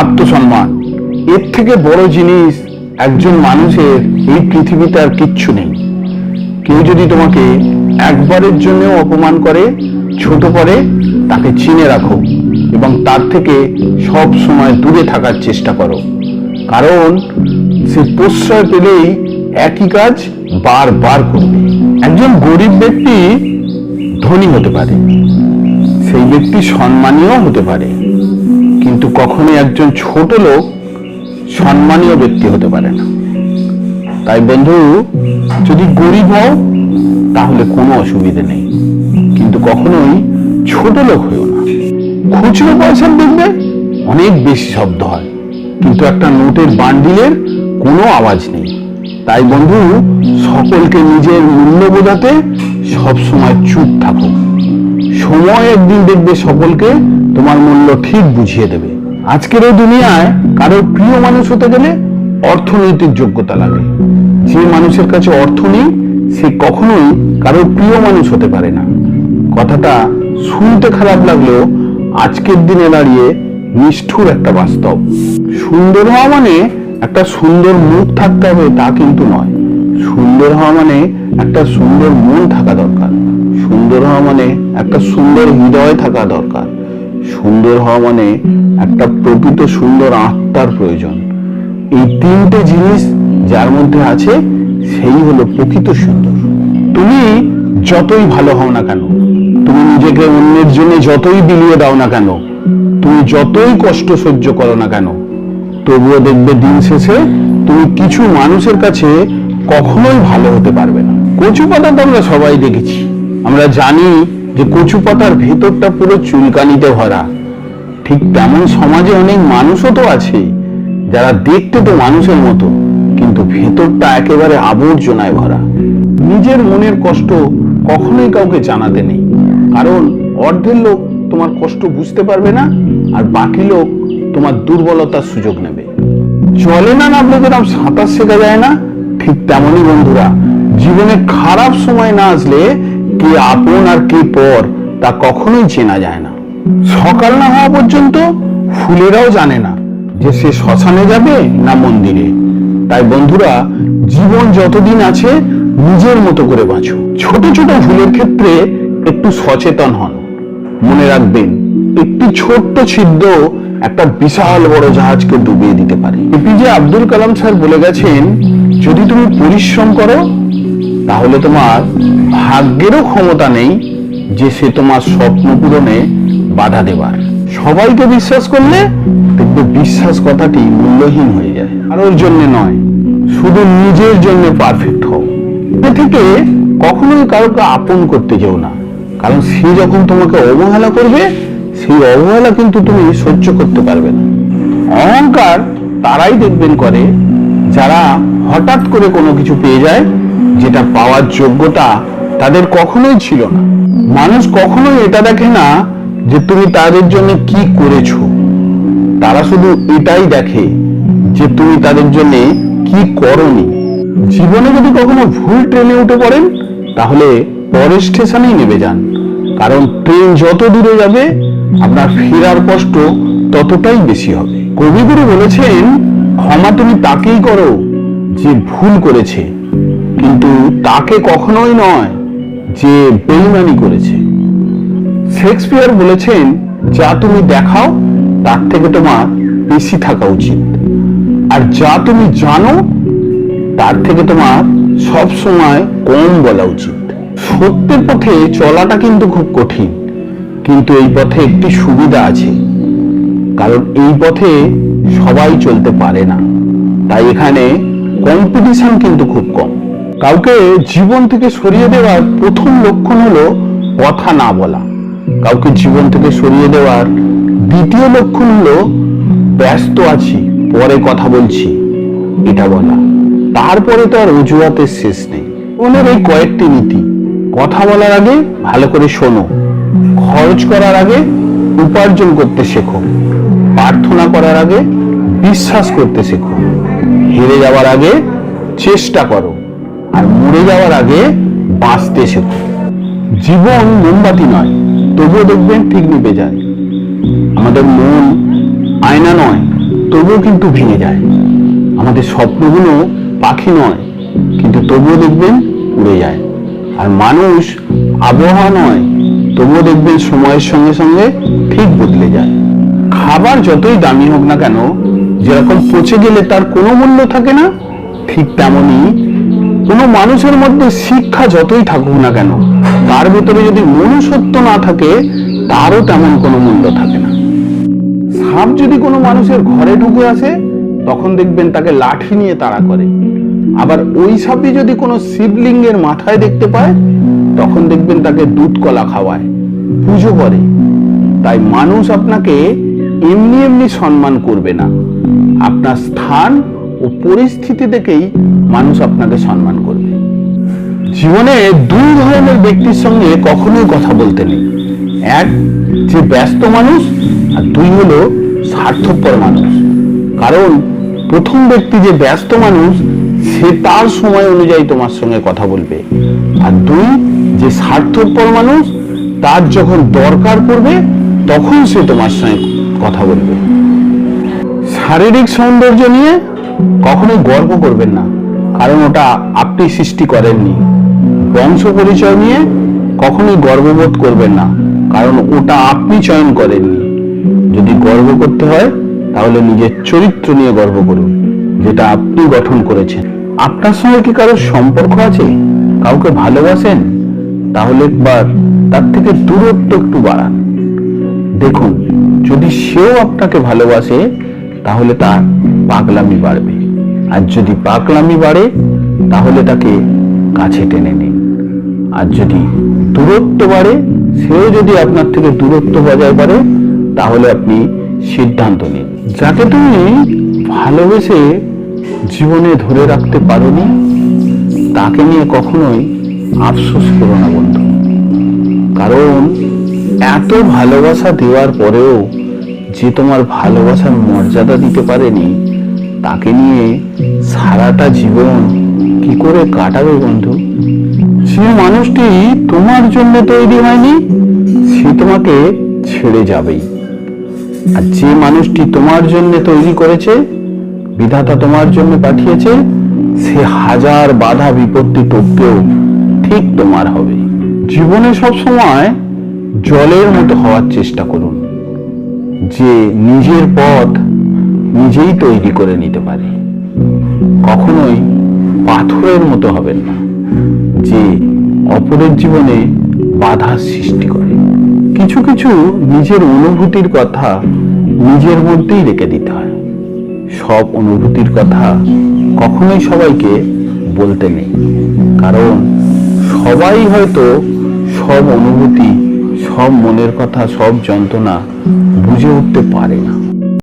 আত্মসম্মান। এর থেকে বড় জিনিস, একজন মানুষের এই পৃথিবীতে আর কিচ্ছু নেই। কেউ যদি তোমাকে একবারের জন্য অপমান করে, ছোট করে, তাকে চিনে রাখো এবং তার থেকে সব সময় দূরে থাকার চেষ্টা করো। কারণ সে প্রশ্রয় পেলেই একই কাজ বারবার করবে। একজন গরিব ব্যক্তি ধনী হতে পারে, সেই ব্যক্তি সম্মানীয় হতে পারে। কিন্তু কখনোই একজন ছোট লোক সম্মানীয় ব্যক্তি হতে পারে না। তাই বন্ধু, যদি গরিব হও, তাহলে কোনো অসুবিধে নেই। কিন্তু কখনোই ছোট লোক হয়েও না। খুচরো পয়সার দেখবে অনেক বেশি শব্দ হয়, কিন্তু একটা নোটের বান্ডিলের কোনো আওয়াজ নেই। তাই বন্ধু, সকলকে নিজের মূল্য বোঝাতে সবসময় চুপ থাকো সময় একদিন দেখবে সকলকে তোমার মূল্য ঠিক বুঝিয়ে দেবে। আজকের এই দুনিয়ায় কারোর প্রিয় মানুষ হতে গেলে অর্থনৈতিক যোগ্যতা লাগে। যে মানুষের কাছে অর্থ নেই, সে কখনোই কারোর প্রিয় মানুষ হতে পারে না। কথাটা শুনতে খারাপ লাগলেও আজকের দিনে দাঁড়িয়ে নিষ্ঠুর একটা বাস্তব। সুন্দর হওয়া মানে একটা সুন্দর মুখ থাকতে হবে, তা কিন্তু নয়। সুন্দর হওয়া মানে একটা সুন্দর মন থাকা দরকার। সুন্দর হওয়া মানে একটা সুন্দর হৃদয় থাকা দরকার। সুন্দর হওয়া মানে একটা প্রকৃত সুন্দর আত্মার প্রয়োজন। এই তিনটে জিনিস যার মধ্যে আছে সেই হলো প্রকৃত সুন্দর। তুমি যতই ভালো হও না কেন তুমি নিজেকে অন্যের জন্য যতই বিলিয়ে দাও না কেন তুমি যতই কষ্ট সহ্য করো না কেন তবুও দেখবে দিন শেষে তুমি কিছু মানুষের কাছে কখনোই ভালো হতে পারবে না। কচু পাতা তো আমরা সবাই দেখেছি। আমরা জানি যে কচু পাতার ভেতরটা পুরো চুলকানিতে ভরা। ঠিক তেমন সমাজে অনেক মানুষও তো আছে যারা দেখতে তো মানুষের মতো, কিন্তু ভেতরটা একেবারে আবর্জনায় ভরা। নিজের মনের কষ্ট কখনোই কাউকে জানাতে নেই। কারণ অর্ধের লোক তোমার কষ্ট বুঝতে পারবে না, আর বাকি লোক তোমার দুর্বলতার সুযোগ নেবে। জলে না নামলে যেরকম সাঁতার শেখা যায় না। ঠিক তেমনই বন্ধুরা, জীবনে খারাপ সময় না আসলে কে আপন আর কে পর, তা কখনোই চেনা যায় না। সকাল না হওয়া পর্যন্ত ফুলেরাও জানে না যে সে শ্মশানে যাবে না মন্দিরে। তাই বন্ধুরা, জীবন যতদিন আছে, নিজের মতো করে বাঁচো। ছোট ছোট ভুলের ক্ষেত্রে একটু সচেতন হন। মনে রাখবেন, একটি ছোট্ট ছিদ্র একটা বিশাল বড় জাহাজকে ডুবিয়ে দিতে পারে। এপিজে আব্দুল কালাম স্যার বলে গেছেন, যদি তুমি পরিশ্রম করো তাহলে তোমার ভাগ্যেরও ক্ষমতা নেই যে সে তোমার স্বপ্ন পূরণে বাধা দেবার। সবাইকে বিশ্বাস করলে দেখবে বিশ্বাস কথাটি মূল্যহীন হয়ে যায়। কারোর জন্য নয়, শুধু নিজের জন্য পারফেক্ট হও। থেকে কখনোই কারোকে আপন করতে যেও না। কারণ সে যখন তোমাকে অবহেলা করবে, সেই অবহেলা কিন্তু তুমি সহ্য করতে পারবে না। অহংকার তারাই দেখবেন করে, যারা হঠাৎ করে কোনো কিছু পেয়ে যায় যেটা পাওয়ার যোগ্যতা তাদের কখনোই ছিল না। মানুষ কখনোই এটা দেখে না যে তুমি তাদের জন্য কি করেছ। তারা শুধু এটাই দেখে যে তুমি তাদের জন্য কি করনি। জীবনে যদি কখনো ভুল ট্রেনে উঠে পড়েন, তাহলে পরের স্টেশনেই নেমে যান। কারণ ট্রেন যত দূরে যাবে, আপনার ফেরার কষ্ট ততটাই বেশি হবে। কবিগুরু বলেছেন, ক্ষমা তুমি তাকেই করো যে ভুল করেছে। কিন্তু তাকে কখনোই নয় যে বেইমানি করেছে। শেক্সপিয়ার বলেছেন, যা তুমি দেখাও, তার থেকে তোমার বেশি থাকা উচিত। আর যা তুমি জানো, তার থেকে তোমার সব সময় কম বলা উচিত। সত্যের পথে চলাটা কিন্তু খুব কঠিন, কিন্তু এই পথে একটি সুবিধা আছে। কারণ এই পথে সবাই চলতে পারে না। তাই এখানে কম্পিটিশন কিন্তু খুব কম। কাউকে জীবন থেকে সরিয়ে দেওয়ার প্রথম লক্ষণ হলো কথা না বলা। কাউকে জীবন থেকে সরিয়ে দেওয়ার দ্বিতীয় লক্ষণ হলো, ব্যস্ত আছি, পরে কথা বলছি। এটা বলা। তারপরে তো আর অজুহাতের শেষ নেই। ওনার এই কয়েকটি নীতি। কথা বলার আগে ভালো করে শোনো। খরচ করার আগে উপার্জন করতে শেখো। প্রার্থনা করার আগে বিশ্বাস করতে শেখো। হেরে যাওয়ার আগে চেষ্টা করো। আর মরে যাওয়ার আগে বাঁচতে শেখো। জীবন মোমবাতি নয়, তবুও দেখবেন ঠিক নিভে যায় আমাদের মন আয়না নয়, তবুও কিন্তু ভেঙে যায়। আমাদের স্বপ্নগুলো পাখি নয়, কিন্তু তবুও দেখবেন উড়ে যায়। আর মানুষ আবহাওয়া নয়, তবুও দেখবেন সময়ের সঙ্গে সঙ্গে ঠিক বদলে যায়। খাবার যতই দামি হোক না কেন, যেরকম পচে গেলে তার কোনো মূল্য থাকে না, ঠিক তেমনই কোনো মানুষের মধ্যে শিক্ষা যতই থাকুক না কেন, তার ভিতরে যদি মনুষ্যত্ব না থাকে, তারও তেমন কোনো মূল্য থাকে না। সাপ যদি কোনো মানুষের ঘরে ঢুকে আসে, তখন দেখবেন তাকে লাঠি নিয়ে তাড়া করে। আবার ওই সাপই যদি কোনো শিবলিঙ্গের মাথায় দেখতে পায়, তখন দেখবেন তাকে দুধ কলা খাওয়ায়, পুজো করে। তাই মানুষ আপনাকে এমনি এমনি সম্মান করবে না। আপনার স্থান পরিস্থিতি দেখেই মানুষ আপনাকে সম্মান করবে। জীবনে দুই ধরনের ব্যক্তির সঙ্গে কখনোই কথা বলতে নেই। এক যে ব্যস্ত মানুষ, আর দুই হলো স্বার্থপর মানুষ। কারণ প্রথম ব্যক্তি যে ব্যস্ত মানুষ, সে তার সময় অনুযায়ী তোমার সঙ্গে কথা বলবে। আর দুই যে স্বার্থপর মানুষ, তার যখন দরকার পড়বে, তখন সে তোমার সঙ্গে কথা বলবে। শারীরিক সৌন্দর্য নিয়ে কখনোই গর্ব করবেন না, কারণ ওটা আপনি সৃষ্টি করেননি। বংশ পরিচয় নিয়ে কখনোই গর্ববোধ করবেন না, কারণ ওটা আপনি চয়ন করেননি। যদি গর্ব করতে হয়, তাহলে নিজের চরিত্র নিয়ে গর্ব করুন, যেটা আপনি গঠন করেছেন। আপনার সঙ্গে কি কারোর সম্পর্ক আছে? কাউকে ভালোবাসেন? তাহলে একবার তার থেকে দূরত্ব একটু বাড়ান। দেখুন, যদি সেও আপনাকে ভালোবাসে তাহলে তার পাগলামি বাড়বে। আর যদি পাগলামি বাড়ে, তাহলে তাকে কাছে টেনে নিন। আর যদি দূরত্ব বাড়ে, সেও যদি আপনার থেকে দূরত্ব বজায় পারে তাহলে আপনি সিদ্ধান্ত নিন। যাকে তুমি ভালোবেসে জীবনে ধরে রাখতে পারোনি, তাকে নিয়ে কখনোই আফসোস করো না বন্ধু। কারণ এত ভালোবাসা দেওয়ার পরেও যে তোমার ভালোবাসার মর্যাদা দিতে পারেনি, তাকে নিয়ে সারাটা জীবন কি করে কাটাবে বন্ধু? যে মানুষটি তোমার জন্য তৈরি হয়নি, সে তোমাকে ছেড়ে যাবেই। আর যে মানুষটি তোমার জন্য তৈরি করেছে, বিধাতা তোমার জন্য পাঠিয়েছে, সে হাজার বাধা বিপত্তি টপকেও ঠিক তোমার হবে। জীবনে সব সময় জলের মতো হওয়ার চেষ্টা করুন। যে নিজের পথ নিজেই তৈরি করে নিতে পারে। কখনোই পাথরের মতো হবেন না, যে অপরের জীবনে বাধা সৃষ্টি করে। কিছু কিছু নিজের অনুভূতির কথা নিজের মধ্যেই রেখে দিতে হয়। সব অনুভূতির কথা কখনোই সবাইকে বলতে নেই, কারণ সবাই হয়তো সব অনুভূতি সব মনের কথা সব যন্ত্রণা বুঝে উঠতে পারে না।